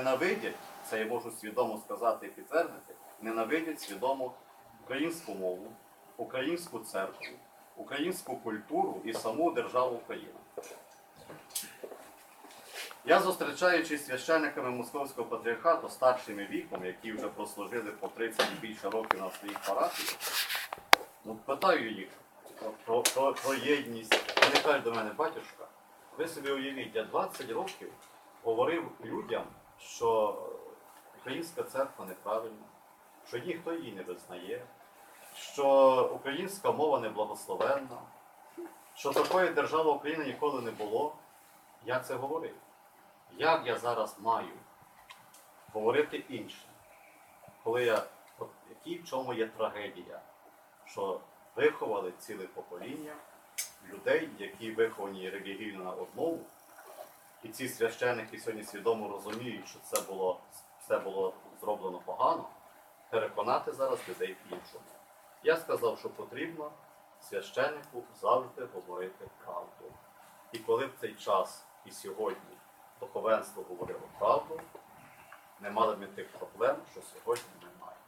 ненавидять, це я можу свідомо сказати і підтвердити, ненавидять свідомо українську мову, українську церкву, українську культуру і саму державу Україна. Я зустрічаючись священниками Московського патріархату старшими віком, які вже прослужили по 30 і більше років на своїх парафіях, ну, питаю їх про, про, про єдність. Вони кажуть до мене, батюшка, ви собі уявіть, я 20 років говорив людям, що українська церква неправильна, що ніхто її не визнає, що українська мова не благословенна, що такої держави України ніколи не було. Я це говорив. Як я зараз маю говорити інше, коли я от який в чому є трагедія, що виховали ціле покоління людей, які виховані релігійно на одному, і ці священники сьогодні свідомо розуміють, що це було, це було зроблено погано, переконати зараз людей іншому. Я сказав, що потрібно священнику завжди говорити правду. І коли в цей час і сьогодні духовенство говорило правду, не мали б ми тих проблем, що сьогодні ми маємо.